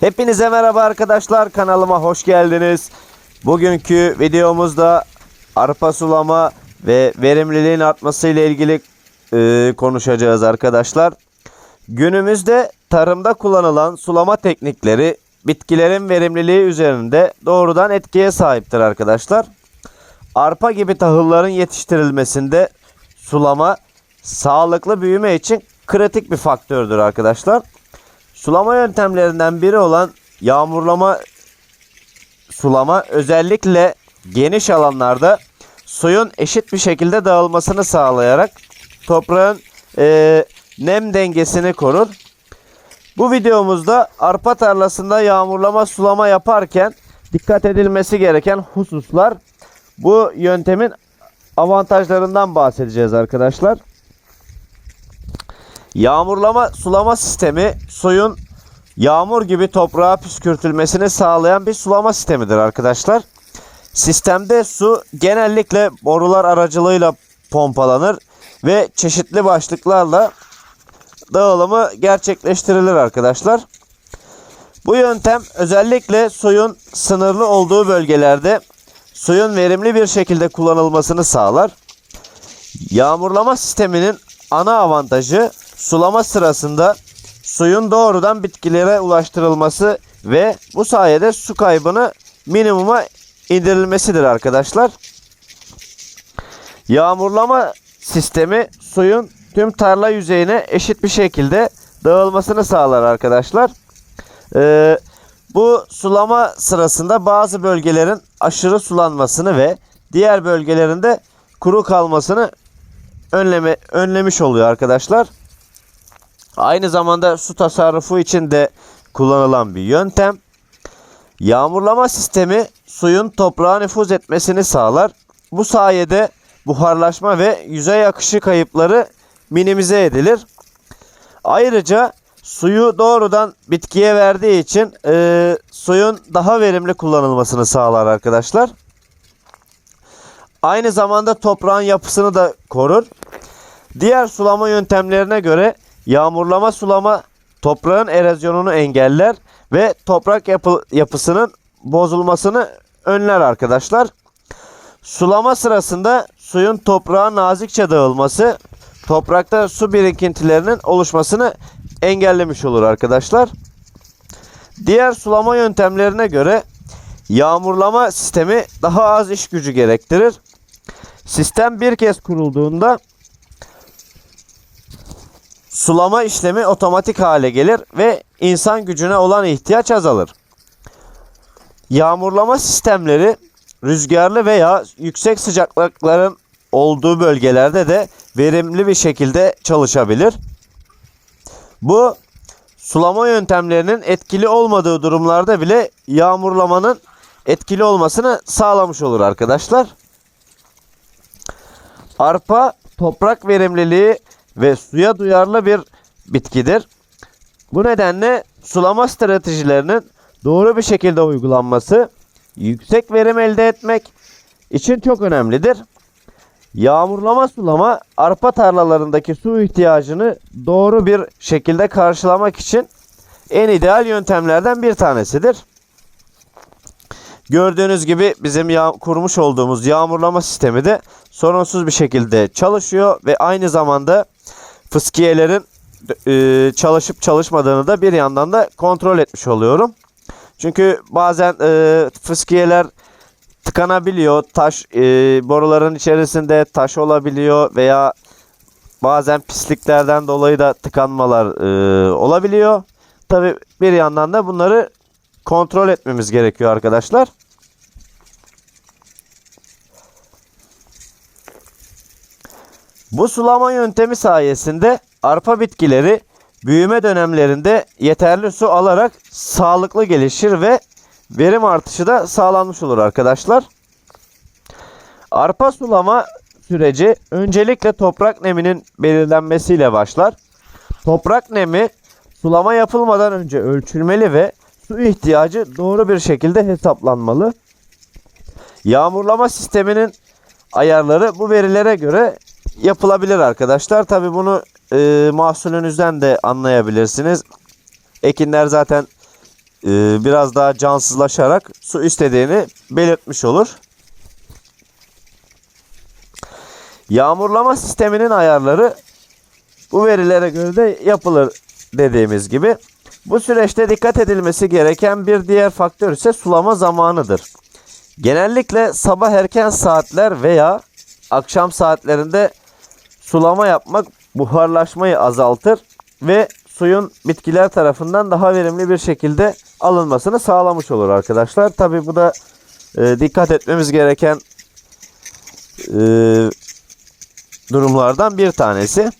Hepinize merhaba arkadaşlar kanalıma hoş geldiniz. Bugünkü videomuzda arpa sulama ve verimliliğin artması ile ilgili e, konuşacağız arkadaşlar. Günümüzde tarımda kullanılan sulama teknikleri bitkilerin verimliliği üzerinde doğrudan etkiye sahiptir arkadaşlar. Arpa gibi tahılların yetiştirilmesinde sulama sağlıklı büyüme için kritik bir faktördür arkadaşlar. Sulama yöntemlerinden biri olan yağmurlama sulama özellikle geniş alanlarda suyun eşit bir şekilde dağılmasını sağlayarak toprağın eee, nem dengesini korur. Bu videomuzda arpa tarlasında yağmurlama sulama yaparken dikkat edilmesi gereken hususlar bu yöntemin avantajlarından bahsedeceğiz arkadaşlar. Yağmurlama sulama sistemi suyun yağmur gibi toprağa püskürtülmesini sağlayan bir sulama sistemidir arkadaşlar. Sistemde su genellikle borular aracılığıyla pompalanır ve çeşitli başlıklarla dağılımı gerçekleştirilir arkadaşlar. Bu yöntem özellikle suyun sınırlı olduğu bölgelerde suyun verimli bir şekilde kullanılmasını sağlar. Yağmurlama sisteminin ana avantajı sulama sırasında suyun doğrudan bitkilere ulaştırılması ve bu sayede su kaybını minimuma indirilmesidir arkadaşlar. Yağmurlama sistemi suyun tüm tarla yüzeyine eşit bir şekilde dağılmasını sağlar arkadaşlar. Ee, bu sulama sırasında bazı bölgelerin aşırı sulanmasını ve diğer bölgelerinde kuru kalmasını önleme, önlemiş oluyor arkadaşlar. Aynı zamanda su tasarrufu için de kullanılan bir yöntem. Yağmurlama sistemi suyun toprağa nüfuz etmesini sağlar. Bu sayede buharlaşma ve yüzey akışı kayıpları minimize edilir. Ayrıca suyu doğrudan bitkiye verdiği için e, suyun daha verimli kullanılmasını sağlar arkadaşlar. Aynı zamanda toprağın yapısını da korur. Diğer sulama yöntemlerine göre yağmurlama sulama toprağın erozyonunu engeller ve toprak yapı, yapısının bozulmasını önler arkadaşlar. Sulama sırasında suyun toprağa nazikçe dağılması toprakta su birikintilerinin oluşmasını engellemiş olur arkadaşlar. Diğer sulama yöntemlerine göre yağmurlama sistemi daha az iş gücü gerektirir. Sistem bir kez kurulduğunda sulama işlemi otomatik hale gelir ve insan gücüne olan ihtiyaç azalır. Yağmurlama sistemleri rüzgarlı veya yüksek sıcaklıkların olduğu bölgelerde de verimli bir şekilde çalışabilir. Bu sulama yöntemlerinin etkili olmadığı durumlarda bile yağmurlamanın etkili olmasını sağlamış olur arkadaşlar. Arpa toprak verimliliği ve suya duyarlı bir bitkidir. Bu nedenle sulama stratejilerinin doğru bir şekilde uygulanması yüksek verim elde etmek için çok önemlidir. Yağmurlama sulama arpa tarlalarındaki su ihtiyacını doğru bir şekilde karşılamak için en ideal yöntemlerden bir tanesidir. Gördüğünüz gibi bizim ya- kurmuş olduğumuz yağmurlama sistemi de sorunsuz bir şekilde çalışıyor ve aynı zamanda fıskiyelerin e, çalışıp çalışmadığını da bir yandan da kontrol etmiş oluyorum. Çünkü bazen e, fıskiyeler tıkanabiliyor. Taş e, boruların içerisinde taş olabiliyor veya bazen pisliklerden dolayı da tıkanmalar e, olabiliyor. Tabi bir yandan da bunları kontrol etmemiz gerekiyor arkadaşlar. Bu sulama yöntemi sayesinde arpa bitkileri büyüme dönemlerinde yeterli su alarak sağlıklı gelişir ve verim artışı da sağlanmış olur arkadaşlar. Arpa sulama süreci öncelikle toprak neminin belirlenmesiyle başlar. Toprak nemi sulama yapılmadan önce ölçülmeli ve su ihtiyacı doğru bir şekilde hesaplanmalı. Yağmurlama sisteminin ayarları bu verilere göre yapılabilir arkadaşlar. Tabi bunu e, mahsulünüzden de anlayabilirsiniz. Ekinler zaten e, biraz daha cansızlaşarak su istediğini belirtmiş olur. Yağmurlama sisteminin ayarları bu verilere göre de yapılır dediğimiz gibi. Bu süreçte dikkat edilmesi gereken bir diğer faktör ise sulama zamanıdır. Genellikle sabah erken saatler veya akşam saatlerinde sulama yapmak buharlaşmayı azaltır ve suyun bitkiler tarafından daha verimli bir şekilde alınmasını sağlamış olur arkadaşlar. Tabi bu da e, dikkat etmemiz gereken e, durumlardan bir tanesi.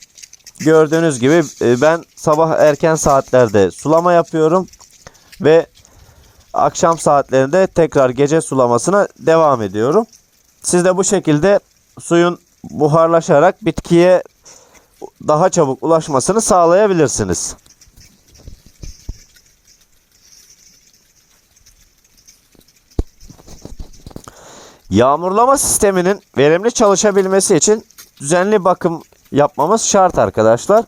Gördüğünüz gibi e, ben sabah erken saatlerde sulama yapıyorum ve akşam saatlerinde tekrar gece sulamasına devam ediyorum. Siz de bu şekilde suyun buharlaşarak bitkiye daha çabuk ulaşmasını sağlayabilirsiniz. Yağmurlama sisteminin verimli çalışabilmesi için düzenli bakım yapmamız şart arkadaşlar.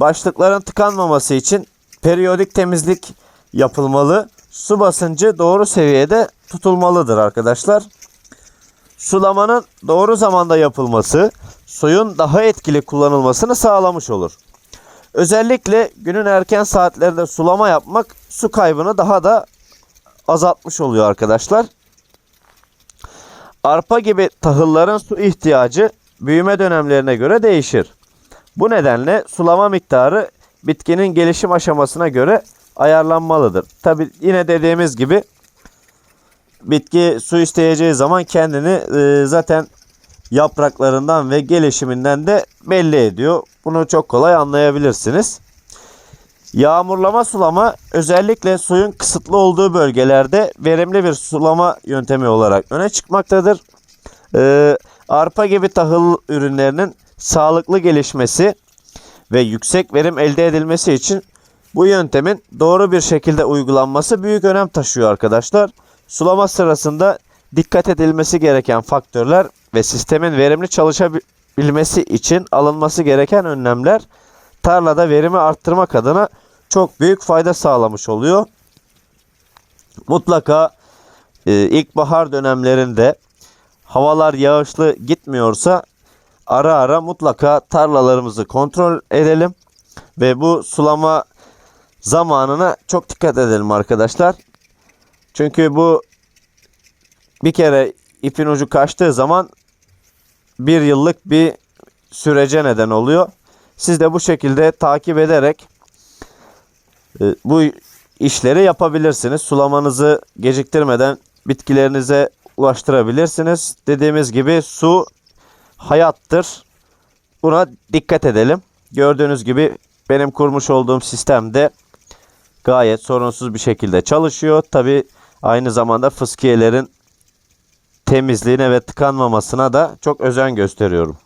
Başlıkların tıkanmaması için periyodik temizlik yapılmalı. Su basıncı doğru seviyede tutulmalıdır arkadaşlar. Sulamanın doğru zamanda yapılması suyun daha etkili kullanılmasını sağlamış olur. Özellikle günün erken saatlerinde sulama yapmak su kaybını daha da azaltmış oluyor arkadaşlar. Arpa gibi tahılların su ihtiyacı büyüme dönemlerine göre değişir. Bu nedenle sulama miktarı bitkinin gelişim aşamasına göre ayarlanmalıdır. Tabi yine dediğimiz gibi bitki su isteyeceği zaman kendini e, zaten yapraklarından ve gelişiminden de belli ediyor. Bunu çok kolay anlayabilirsiniz. Yağmurlama sulama özellikle suyun kısıtlı olduğu bölgelerde verimli bir sulama yöntemi olarak öne çıkmaktadır. Ee, arpa gibi tahıl ürünlerinin sağlıklı gelişmesi ve yüksek verim elde edilmesi için bu yöntemin doğru bir şekilde uygulanması büyük önem taşıyor arkadaşlar. Sulama sırasında dikkat edilmesi gereken faktörler ve sistemin verimli çalışabilmesi için alınması gereken önlemler tarlada verimi arttırmak adına çok büyük fayda sağlamış oluyor. Mutlaka e, ilkbahar dönemlerinde havalar yağışlı gitmiyorsa ara ara mutlaka tarlalarımızı kontrol edelim ve bu sulama zamanına çok dikkat edelim arkadaşlar. Çünkü bu bir kere ipin ucu kaçtığı zaman bir yıllık bir sürece neden oluyor. Siz de bu şekilde takip ederek e, bu işleri yapabilirsiniz. Sulamanızı geciktirmeden bitkilerinize ulaştırabilirsiniz. Dediğimiz gibi su hayattır. Buna dikkat edelim. Gördüğünüz gibi benim kurmuş olduğum sistemde gayet sorunsuz bir şekilde çalışıyor. Tabi aynı zamanda fıskiyelerin temizliğine ve tıkanmamasına da çok özen gösteriyorum.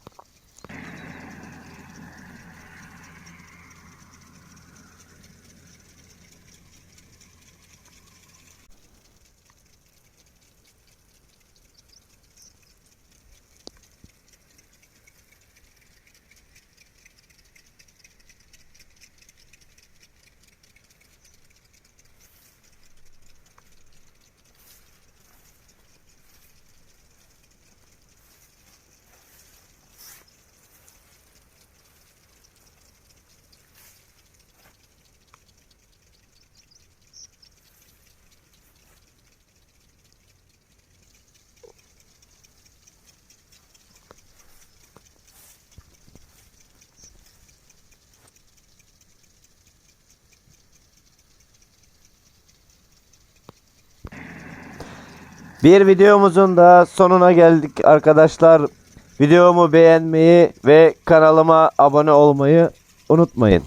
Bir videomuzun da sonuna geldik arkadaşlar. Videomu beğenmeyi ve kanalıma abone olmayı unutmayın.